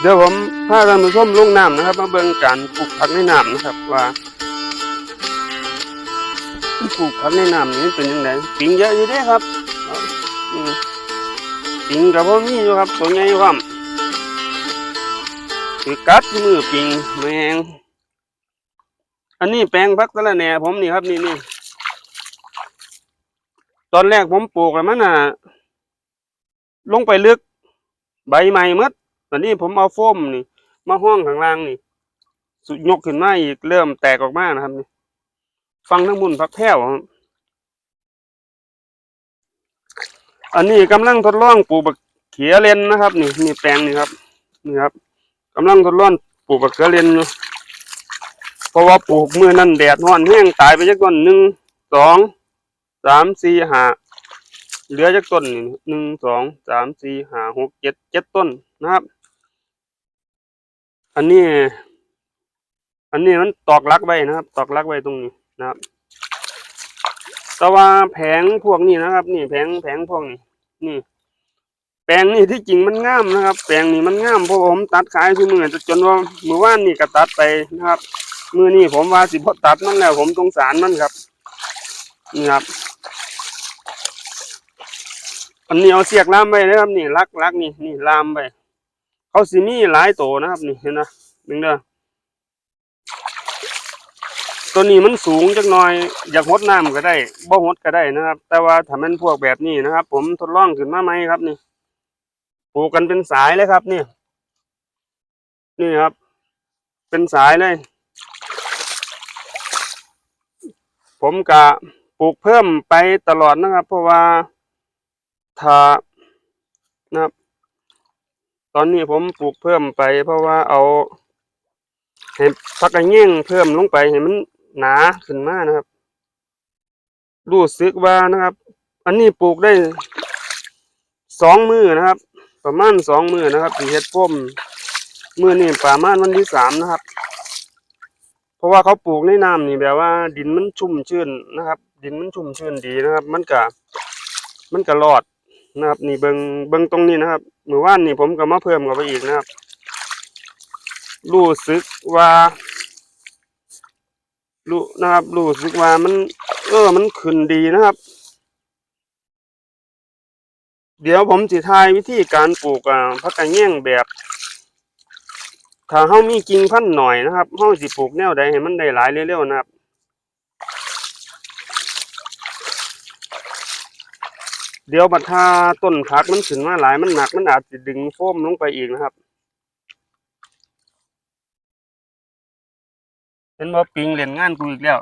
เดี๋ยวผมพาท่านผู้ชมลงน้ำนะครับมาเบิ่งการปลูกผักในน้ำนะครับว่าปลูกผักในน้ำนี่เป็นยังไงปิงเยอะอยู่เด้ครับปิงกับพ่มีอยู่ครับตัวใหญ่ความคือกัดมือปิงแมงอันนี้แปลงพักตะละแหน่ผมนี่ครับนี่นี่ตอนแรกผมปลูกแล้วมันน่ะ ลงไปลึก ใบใหม่มด ตอนนี้ผมเอาโฟมนี่ มาห้องข้างล่างนี่ สุดยกขึ้นมาอีกเริ่มแตกออกมานะครับนี่ ฟังทั้งบุญพักแพ้วครับอันนี้กำลังทดลองปลูกบักเขียเลนนะครับ นี่นี่แปลงนี่ครับนี่ครับกำลังทดลองปลูกบักเขียเลนอยู่เพราะว่าปลูกมือนั่นแดดร้อนแห้งตายไปจักต้นหนึ่งสองสามสี่ห้าเหลือจักต้นหนึ่งสองสามสี่ห้าหกเจ็ดเจ็ดต้นนะครับ อันนี้ อันนี้มันตอกลักไว้นะครับ ตอกลักไว้ตรงนี้นะครับ แต่ว่าแผงพวกนี้นะครับ นี่แผงแผงพวกนี้ นี่ แปลงนี่ที่จริงมันงามนะครับ แปลงนี่มันงามเพราะผมตัดขายทุกมือจนว่ามือว่านนี่ก็ตัดไปนะครับ มือนี่ผมว่าสิบตัดมันแล้ว ผมสงสารมันครับ นี่ครับอันนี้เอาเสียกล่ามไปนะครับ นี่ลักลักนี่นี่ลามไป เขาสิมีหลายโตนะครับนี่เห็นนะดึงเด้อตัวนี้มันสูงจักหน่อย อยากหดน้ำก็ได้บ่หดก็ได้นะครับ แต่ว่าถ้ามันพวกแบบนี้นะครับ ผมทดลองขึ้นมาไหมครับนี่ปลูกกันเป็นสายเลยครับนี่นี่ครับ เป็นสายเลย ผมกะปลูกเพิ่มไปตลอดนะครับ เพราะว่าถ้านะครับ ตอนนี้ผมปลูกเพิ่มไป เพราะว่าเอาให้พักกระเงี้ยงเพิ่มลงไปให้มันหนาขึ้นมากนะครับ รู้สึกว่านะครับ อันนี้ปลูกได้สองมือนะครับ ประมาณสองมือนะครับที่เฮ็ดพ่มมือนี่ประมาณวันที่สามนะครับ เพราะว่าเขาปลูกในน้ำนี่แบบว่า ดินมันชุ่มชื้นนะครับ ดินมันชุ่มชื้นดีนะครับ มันก็มันก็รอด นะครับ นี่เบิงเบิงตรงนี้นะครับเมื่อวานนี่ผมก็มาเพิ่มกับไปอีกนะครับ รู้สึกว่ารู้นะครับรู้สึกว่ามัน เออมันขึ้นดีนะครับ เดี๋ยวผมสิทายวิธีการปลูกอ่าพักกระแยงแบบถ้าเฮามีกิ่งพันหน่อยนะครับเฮาสิปลูกแนวใดให้มันได้หลายเร็วๆนะครับ เดี๋ยวบัดถ้าต้นผักมันขึ้นมาหลายมันหนักมันอาจจะดึงโฟมลงไปอีกนะครับเห็นว่าปิงเล่นงานกูอีกแล้ว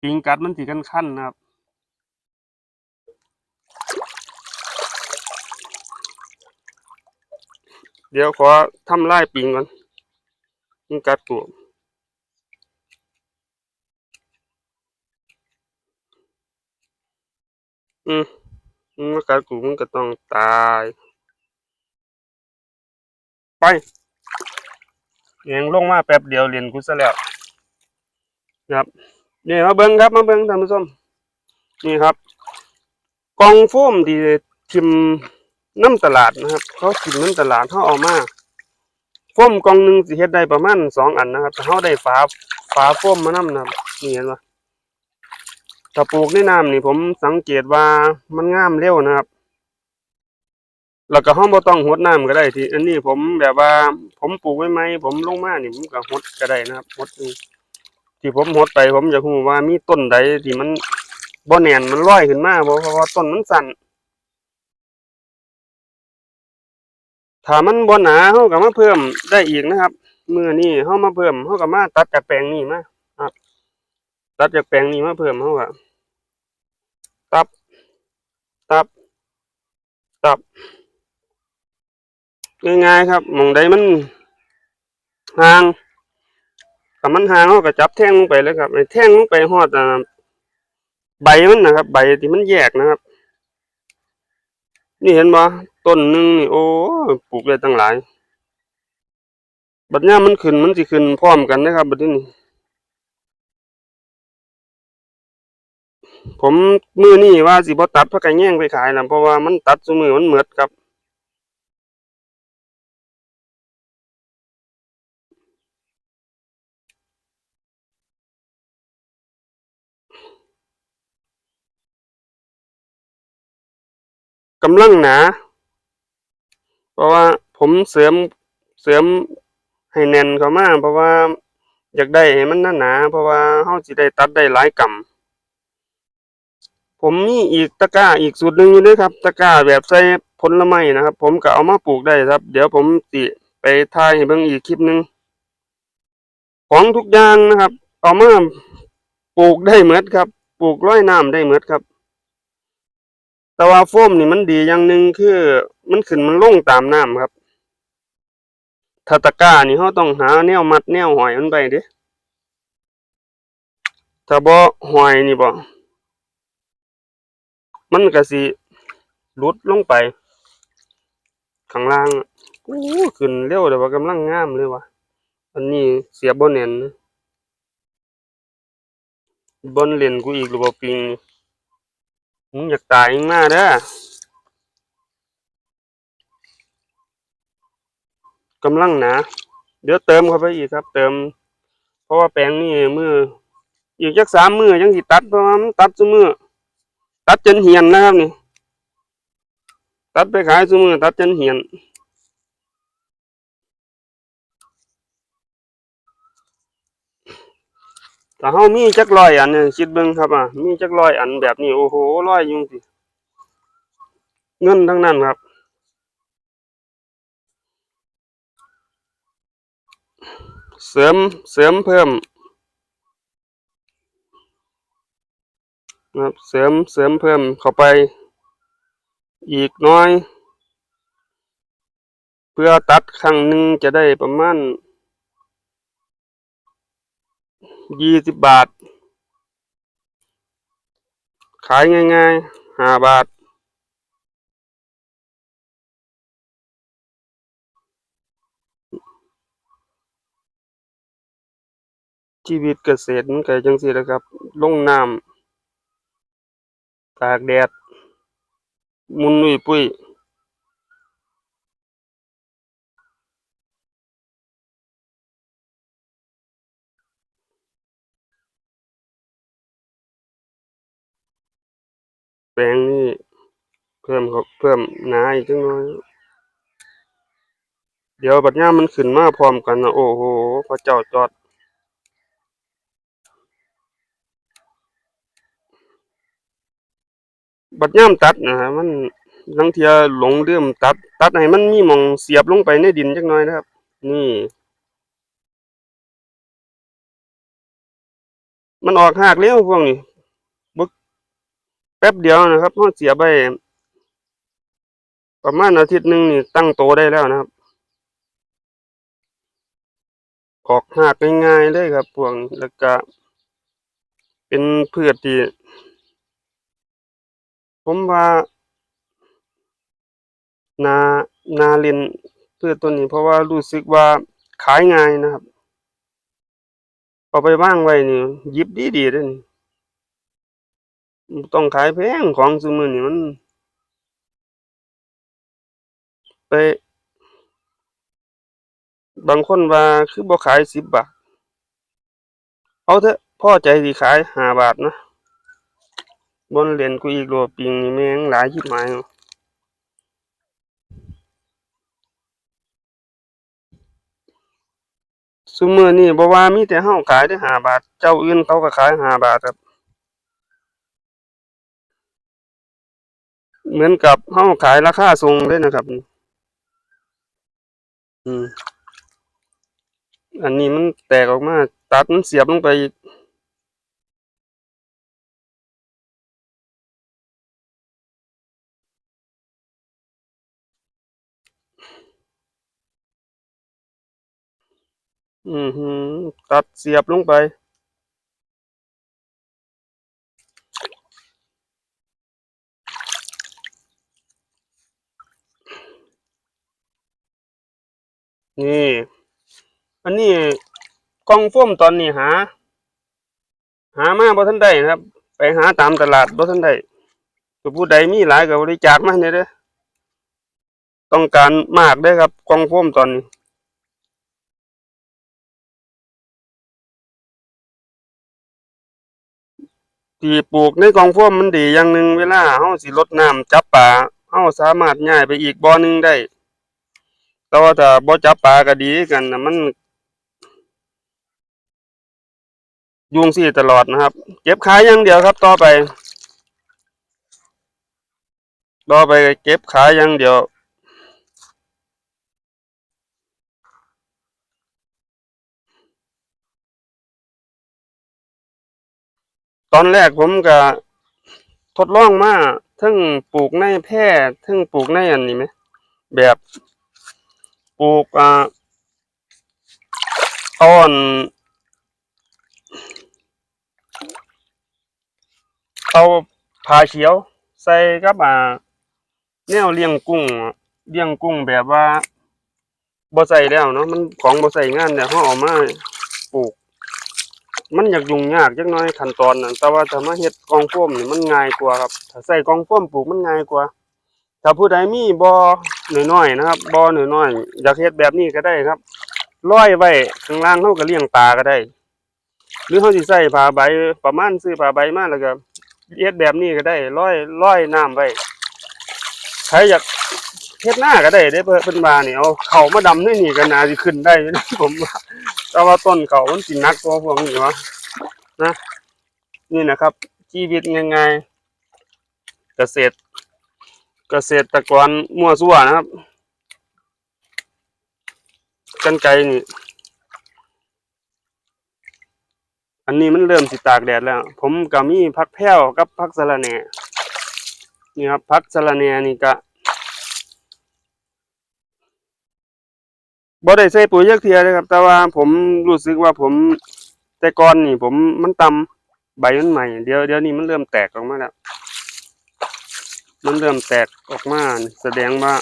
ปิงกัดมันสีกันขั้นนะครับเดี๋ยวขอทำลายปิงก่อนมันกัดกู อืมมันมากัดกูมันก็ต้องตาย ไปเองลงมาแป๊บเดียวเรียนกูซะแล้วนะครับนี่มาเบิ้งครับมาเบิ้งท่านผู้ชมนี่ครับ กองโฟมที่ทิมน้ำตลาดนะครับ เขาทิมน้ำตลาดเขาเอามาโฟมกองหนึ่งสิเฮ็ดได้ประมาณสองอันนะครับแต่เขาได้ฝาฝาโฟมมานํนะครับนี่เห็นปะ ถ้าปลูกในน้ำนี่ผมสังเกตว่ามันงามเร็วนะครับ แล้วก็ห้องบ่ต้องหดน้ำก็ได้ทีอันนี้ผมแบบว่า ผมปลูกไว้ไหมผมลงมานี่ผมก็หดก็ได้นะครับหดที่ผมหดไป ผมอยากรู้ว่ามีต้นใดที่มันบ่แน่นมันลอยขึ้นมาเพราะว่าต้นมันสั่นถ้ามันบ่หนาเฮาก็มาเพิ่มได้อีกนะครับมื้อนี้เฮามาเพิ่มเฮาก็มาตัดจากแปลงนี้มาครับ ตัดจากแปลงนี้มาเพิ่มเฮาก็ ตับ ตับ ตับ ง่ายๆครับมองใดมันห่างถ้ามันห่างเราก็จับแท่งลงไปเลยครับไอ้แท่งลงไปฮอดใบมันนะครับ ใบที่มันแยกนะครับ นี่เห็นบ่ต้นหนึ่งนี่โอ้ปลูกได้ตั้งหลาย บัดเนี้ยมันขึ้นมันสิขึ้นพร้อมกันนะครับ บัดนี้ ผมมือนี่ว่าสิบตัดพักไก่แย่งไปขายนะเพราะว่ามันตัดสมือมันเหมือดครับ กำลังหนา เพราะว่าผมเสริมเสริมให้แน่นเขามากเพราะว่าอยากได้ให้มันหนาหนาเพราะว่าเขาสิได้ตัดได้หลายกำ ผมมีอีกตะกร้าอีกสูตรหนึ่งอยู่ด้วยครับ ตะกร้าแบบใส่ผลไม้นะครับ ผมก็เอามาปลูกได้ครับ เดี๋ยวผมสิไปถ่ายให้เบิ่งอีกคลิปหนึ่งของทุกอย่างนะครับ เอามาปลูกได้เหมือดครับ ปลูกร้อยน้ำได้เหมือดครับ แต่ว่าโฟมนี่มันดีอย่างหนึ่งคือ มันขึ้นมันลงตามน้ำครับถ้าตะกร้านี่เราต้องหาแนวมัดแนวหอยมันไปเด้ถ้าบ่หอยนี่บ่ มันก็สิลุดลงไป ข้างล่างอะโอ้ขึ้นเร็วแต่ว่ากำลังงามเลยวะอันนี้เสียบ่แน่นนะบนเลนกูอีกหรือบ่าปิงมึงอยากตายอีกมาเด้อกำลังหนาเดี๋ยวเติมเข้าไปอีกครับ เติม เพราะว่าแปลงนี่มือ อีกจักสามมือยังสิตัดเพราะมันตัดซุมือ ตัดจนเหียนนะครับนี่ ตัดไปขายซุมือตัดจนเหียนถ้าเฮามีจักร้อยอันเนี่ยคิดเบิ่งครับอะมีจักร้อยอันแบบนี้โอ้โหร้อยยุ่งสิเงินทั้งนั้นครับเสริมเสริมเพิ่ม นะครับเสริมเสริมเพิ่มเข้าไป อีกน้อย เพื่อตัดครั้งหนึ่งจะได้ประมาณยี่สิบบาท ขายง่ายๆห้าบาท ชีวิตเกษตรมันก็จังซี่แหละครับ ลงน้ำ ตากแดด มุนนุ่ยปุ้ยแปลงนี่เพิ่มเขาเพิ่มหนาอีกจังน้อย เดี๋ยวบัดยามมันขึ้นมาพร้อมกันนะโอ้โหพระเจ้าจอด บัดยามตัดนะฮะมันลังเทียหลงเลืมตัด ตัดให้มันมีมองเสียบลงไปในดินจักหน่อยนะครับ นี่ มันออกหากเร็วพวกนี้บึกแป๊บเดียวนะครับเราเสียไปประมาณอาทิตย์หนึ่งนี่ตั้งโตได้แล้วนะครับ ออกหากง่ายๆเลยครับพวกแล้วก็เป็นพืชที่ ผมว่า นานาเล่นพืชตัวนี้ เพราะว่ารู้สึกว่าขายง่ายนะครับ เอาไปว่างไว้นี่ยิบดีๆเด้อนี่ต้องขายแพงของซุมื้อนี้มัน ไป บางคนว่าคือบ่ขายสิบบาท เอาเถอะพ่อใจสิขายห้าบาทนะ บ่เล่นกูอีกโลปิงนี่แม่งหลายชิบหายซุมื้อนี้บ่ว่ามีแต่เฮาขายได้ห้าบาท เจ้าอื่นเขาก็ขายห้าบาทครับ เหมือนกับเฮาขายราคาส่งเลยนะครับ อืม อันนี้มันแตกออกมา ตัดมันเสียบลงไปอีก อือหือตัดเสียบลงไป นี่ อันนี้กล่องโฟมตอนนี้หา หามาบ่ทันได้นะครับ ไปหาตามตลาดบ่ทันได้ก็ผู้ใดมีหลายก็บริจาคมาให้เด้อต้องการมากเด้อครับกล่องโฟมตอนนี้ ที่ปลูกในกองโฟมมันดีอย่างหนึ่งเวลาเฮาสิรดน้ำจับปลาเฮาสามารถย้ายไปอีกบ่อหนึงได้ แต่ว่าถ้าบ่จับปลาก็ดีกันนะมันยุงสี่ตลอดนะครับ เก็บขายอย่างเดียวครับต่อไป ต่อไปเก็บขายอย่างเดียว อนแรกผมก็ทดลองมาทั้งปลูกในแพร่ทั้งปลูกในอันนี้ไหมแบบปลูกอ่าอาอันเอาผ้าเขียว ใส่กับอ่าแนวเลี้ยงกุ้งเลี้ยงกุ้งแบบว่าบ่ใส่แล้วเนาะมันของบ่ใส่งานเนี่ยเขาเอามาปลูก มันอยากยุ่งยากจักหน่อยขั้นตอนนั้นแต่ว่าถ้ามาเฮ็ดกองโฟมนี่มันง่ายกว่าครับถ้าใส่กองโฟมปลูกมันง่ายกว่า ถ้าผู้ใดมีบ่อน้อยๆนะครับบ่อน้อยๆอยากเฮ็ดแบบนี้ก็ได้ครับร้อยไว้ข้างล่างเฮาก็เลี้ยงปลาก็ได้ หรือเฮาสิใส่ผ้าใบประมาณซื้อผ้าใบมาแล้วก็เฮ็ดแบบนี้ก็ได้ร้อยร้อยน้ำไว้ใครอยาก เฮ็ดหน้าก็ได้เด้เพิ่นเพิ่นว่านี่เอาเข้ามาดำในนี่ก็น่าสิขึ้นได้อยู่นะผมว่าแต่ว่าต้นเขามันสินักกว่าพวกนี้วะนะนี่นะครับ ชีวิตง่ายๆเกษตร เกษตรกรมั่วซั่วนะครับกันไกนี่อันนี้มันเริ่มสิตากแดดแล้ว ผมก็มีพักแพ้วกับพักสะระแหน่นี่ครับพักสะระแหน่นี่ก็ บ่ได้ใส่ปุ๋ยยักเทียเลยครับ แต่ว่าผมรู้สึกว่าผมแต่ก่อนนี่ ผมมันต่ำใบมันใหม่เดี๋ยวเดี๋ยวนี้มันเริ่มแตกออกมาแล้ว มันเริ่มแตกออกมาแสดงว่า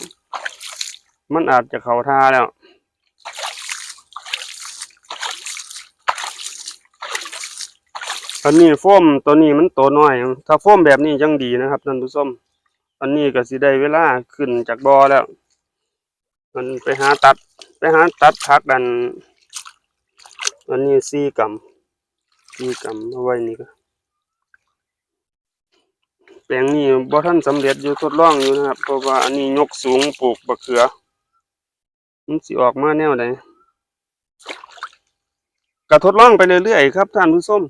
มันอาจจะเขาท่าแล้วอันนี้โฟมตัวนี้มันตัวน้อย ถ้าโฟมแบบนี้ยังดีนะครับท่านผู้ชมอันนี้ก็สิได้เวลาขึ้นจากบ่อแล้ว มันไปหาตัด หาตัดพักดัน อันนี้สี่กำสี่กำเอาไว้นี่ก็แปลงนี้บ่ทันสำเร็จอยู่ทดลองอยู่นะครับ เพราะว่าอันนี้ยกสูงปลูกบักเขือ มันสิออกมาแนวใดก็ทดลองไปเรื่อยๆครับท่านผู้ชม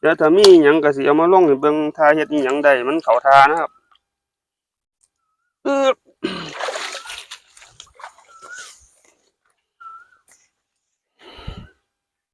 เดี๋ยวถ้ามีหยังก็สิเอามาลงให้เบิ่งถ้าเฮ็ดหยังได้มันเขาทานะครับ